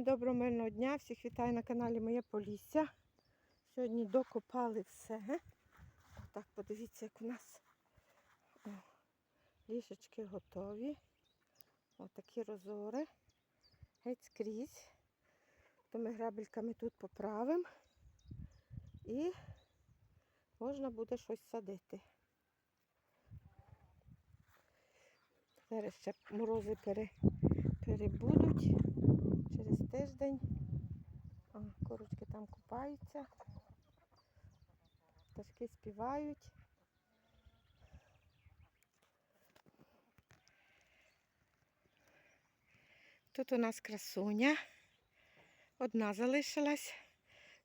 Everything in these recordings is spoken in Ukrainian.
Всім доброго мирного дня, всіх вітаю на каналі Моє Полісся. Сьогодні докопали все. Так, подивіться, як у нас О, лішечки готові. Отакі розори. Геть скрізь. То ми грабельками тут поправимо. І можна буде щось садити. Зараз ще морози пере, перебудуть тиждень. О, курочки там купаються. Пташки співають. Тут у нас красуня. Одна залишилась.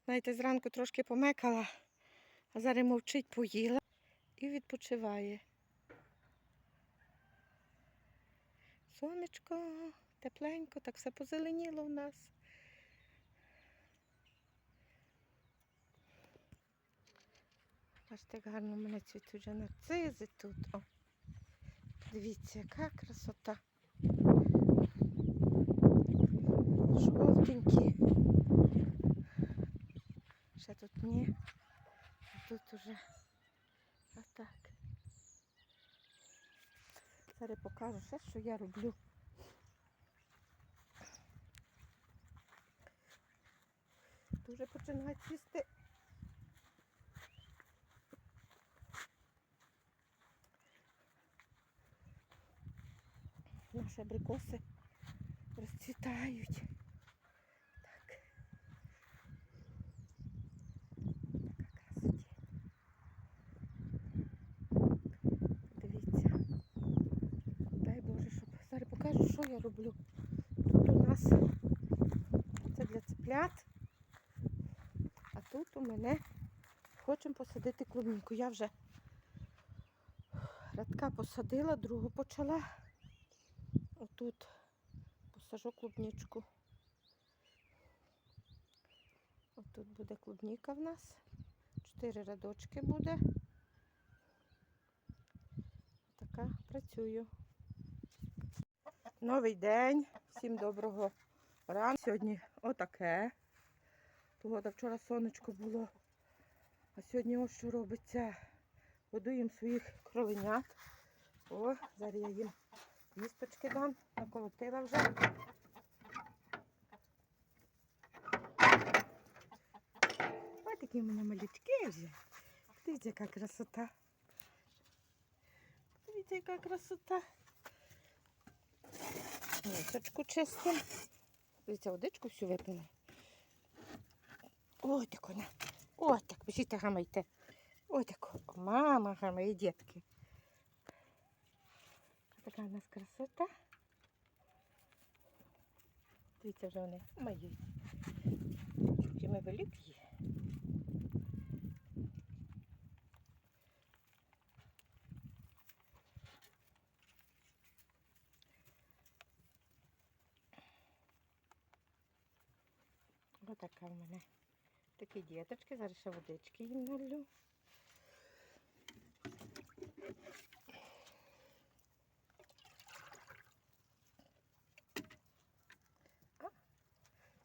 Знаєте, зранку трошки помекала, а зараз мовчить, поїла і відпочиває. Сонечко, тепленько, так все позеленіло в нас. Бачите, як гарно в мене цвітуть вже нарцизи тут. О. Дивіться, яка красота. Жовтенькі. Ще тут ні. А тут уже отак. Зараз покажу ще, що я роблю. Дуже починає цвісти. Наші абрикоси розцвітають. Так. Така. Дивіться. Дай Боже, щоб зараз покажу, що я роблю. Тут у нас це для цеплят, тут у мене хочемо посадити клубніку. Я вже радка посадила, другу почала. Отут посажу клубничку. Отут буде клубніка в нас. Чотири рядочки буде. Така працюю. Новий день. Всім доброго ранку. Сьогодні отаке. Погода вчора сонечко було. А сьогодні ось що робиться. Годуємо своїх кроленят. О, зараз я їм їсточки дам. Наколотила вже. Ось такі в мене малючки вже. Дивіться, яка красота. Дивіться, яка красота. Мисочку чистим. Дивіться, водичку всю випили. Ой, так вона. Ой, так, біжіть гамайте. Ой, так, мама гамає, дітки. Така у нас красота. Дивіться, вже вони мають. Чи ми великі? Ось така в мене. Такі діточки, зараз ще водички їм налю.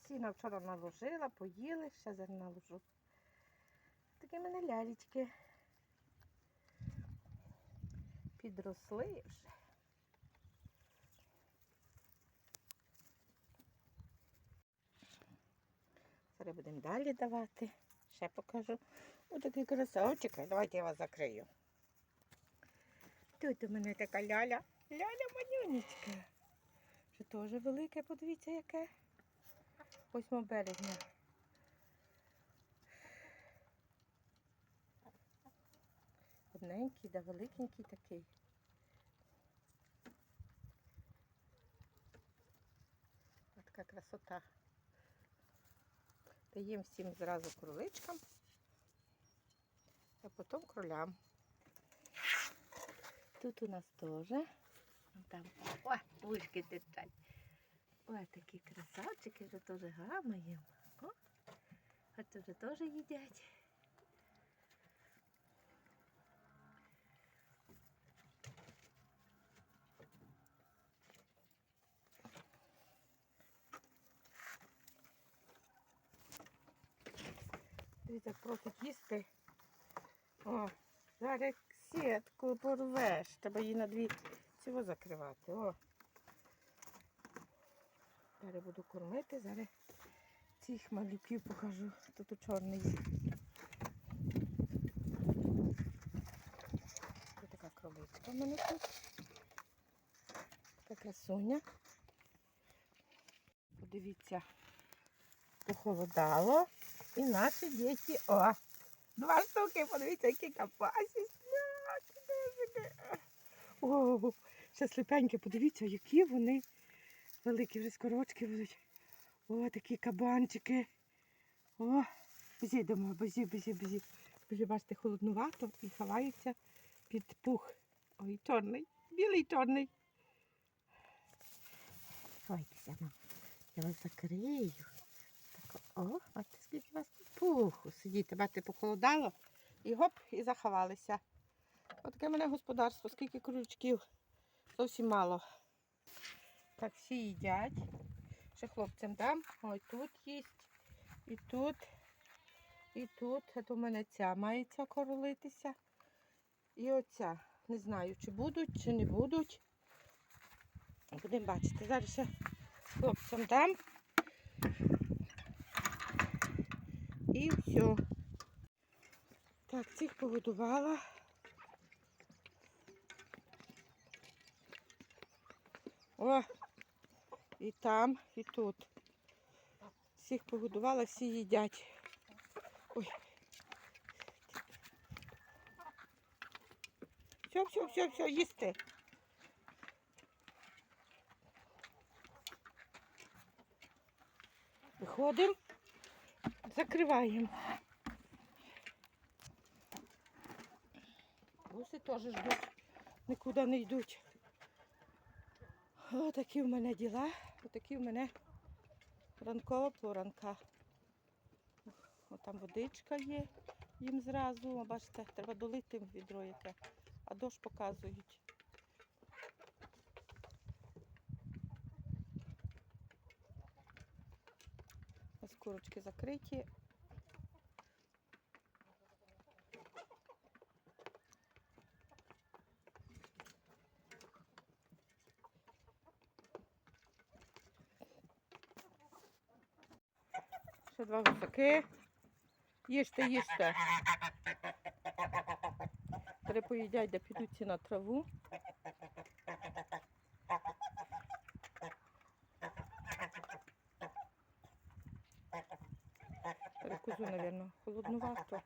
Сіна вчора наложила, поїли, ще зараз наложу. Такі мене лялечки. Підросли вже. Зараз будемо далі давати. Ще покажу. Ось такий красавчик. Давайте я вас закрию. Тут у мене така ляля. Ляля манюнечка. Що теж велике, подивіться, яке. 8 березня. Одненький, да великенький такий. Така красота. Даємо всім зразу кроличкам, а потім кролям. Тут у нас теж. Там, о, вушки течать. Ось такі красавчики вже теж гамаємо. О, а це вже теж їдять. Дивіться, просить їсти. О, зараз сітку порвеш. Треба її на дві цього закривати. О. Зараз буду кормити, зараз цих малюків покажу. Тут у чорний. Ось така кроличка в мене тут. Така красуня. Подивіться, похолодало. І наші діти, о, два штуки, подивіться, які капасі. О, ще сліпенькі, подивіться, які вони великі, вже скорочки будуть. О, такі кабанчики. О, дома, бізі, бізі, бізі. Вже бачите, холоднувато і ховаються під пух. Ой, чорний, білий чорний. Ховайтеся, мам. Я вас закрию. О, бачите, скільки у вас пуху. Сидіти, бачите, похолодало. І гоп, і заховалися. Отаке мене господарство, скільки крючків. Зовсім мало. Так, всі їдять. Ще хлопцям дам. Ой, тут їсть. І тут. І тут. А то в мене ця мається королитися. І оця. Не знаю, чи будуть, чи не будуть. Будемо бачити. Зараз ще хлопцям дам. І все. Так, цих погодувала. О, і там, і тут. Всіх погодувала, всі їдять. Ой. Все, все, все, все, їсти. Виходимо, закриваємо. Гуси теж ждуть, нікуди не йдуть. Отакі в мене діла, отакі в мене ранкова поранка. О, там водичка є їм зразу. Бачите, треба долити відро яке, а дощ показують. Курочки закриті. Ще два гусаки. Їжте, їжте. Перепоїдять, де підуть ці на траву. Перекузу, мабуть, холоднувато.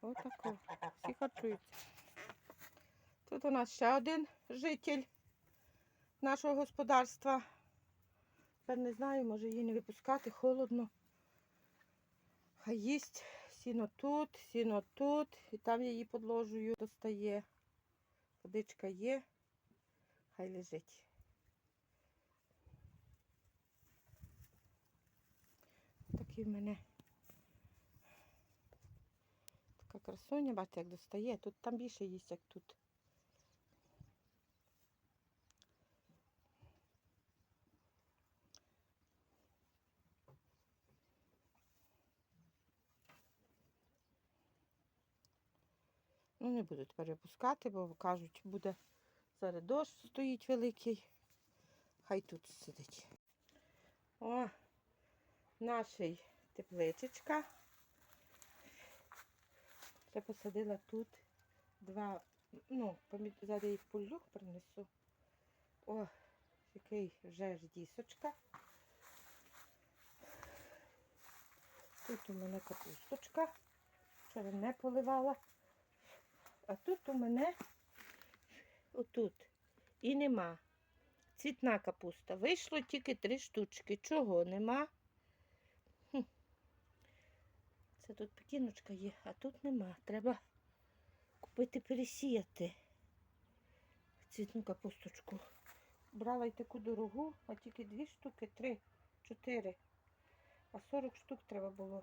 Отако. Всі харчуються. Тут у нас ще один житель нашого господарства. Тепер не знаю, може її не випускати, холодно. Хай їсть сіно тут, сіно тут, і там я її подложую, достає. Водичка є, хай лежить. Такий в мене така красуня, бачите, як достає. Тут там більше їсть, як тут. Ну, не буду тепер випускати, бо кажуть, буде зараз дощ стоїть великий. Хай тут сидить. О, наша тепличечка. Ще посадила тут два, ну, зараз я їх полю принесу. О, який вже ж дісочка. Тут у мене капусточка. Вчора не поливала. А тут у мене отут і нема. Цвітна капуста. Вийшло тільки три штучки. Чого нема? Це тут пекіночка є, а тут нема. Треба купити пересіяти цвітну капусточку. Брала й таку дорогу, а тільки дві штуки, три, чотири. А 40 штук треба було.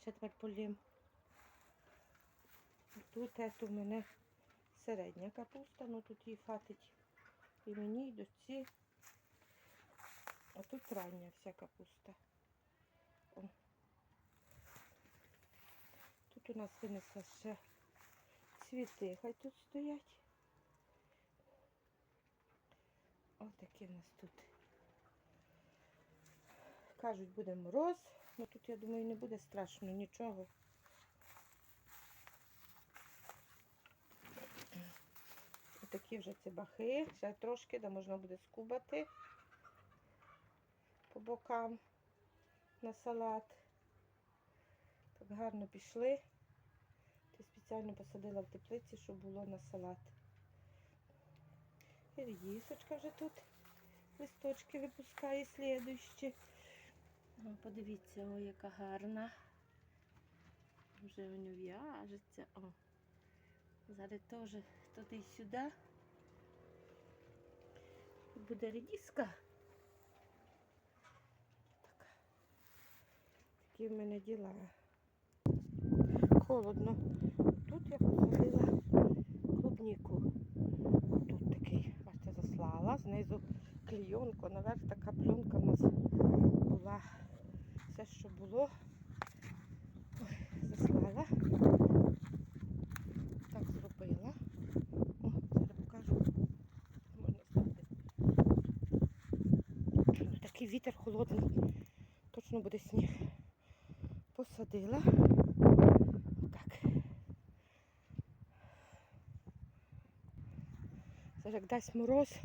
Ще тепер полім. Тут у мене середня капуста, ну тут її хватить і мені, і дочці. А тут рання вся капуста. О. Тут у нас винесла ще цвіти, хай тут стоять. Ось такі в нас тут. Кажуть, буде мороз, ну тут, я думаю, не буде страшно нічого. Такі вже цибахи, ще трошки, де можна буде скубати по бокам на салат. Так гарно пішли. Спеціально посадила в теплиці, щоб було на салат. І редісочка вже тут листочки випускає слідуючі. О, подивіться, о, яка гарна. Вже воно в'яжеться. О. Зараз теж туди-сюди. Буде редіска. Так. Такі в мене діла. Холодно. Я посадила клубніку. Тут такий, бачите, заслала. Знизу клійонку, наверх така пленка в нас була. Все, що було. Ой, заслала. Так зробила. О, зараз покажу. Можна ставити. Такий вітер холодний. Точно буде сніг. Посадила. Отак. Зараз як дасть мороз,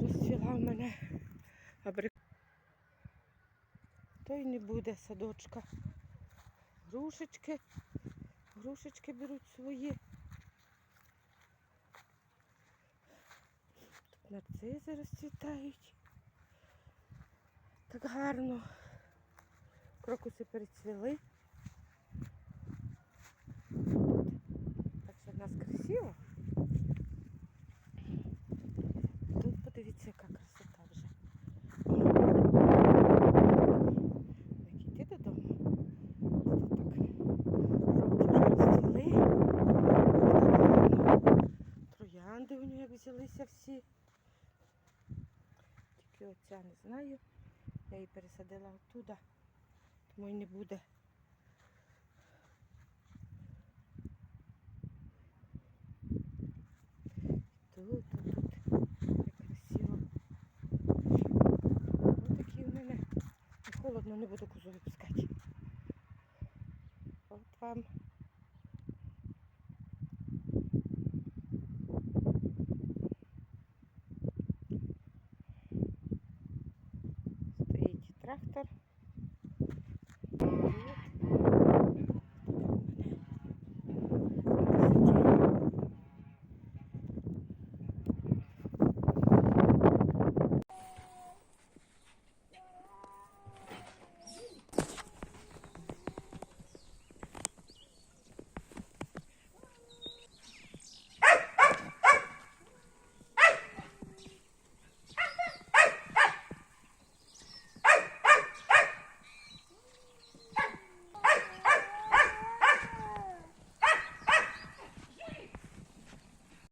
розцвіла в мене абрик. То й не буде садочка. Грушечки. Грушечки беруть свої. Тут нарцизи розцвітають. Так гарно. Крокуси перецвіли. Так що в нас красиво. Тут подивіться, яка красота вже. Як йти додому. Тут так жовті вже розцвіли. Так гарно. Троянди у нього всі. Тільки оця не знаю. Я її пересадила оттуда, тому й не буде. Тут, тут, тут. Як красиво. Ось такі в мене. І Холодно, не буду козу випускати. От вам.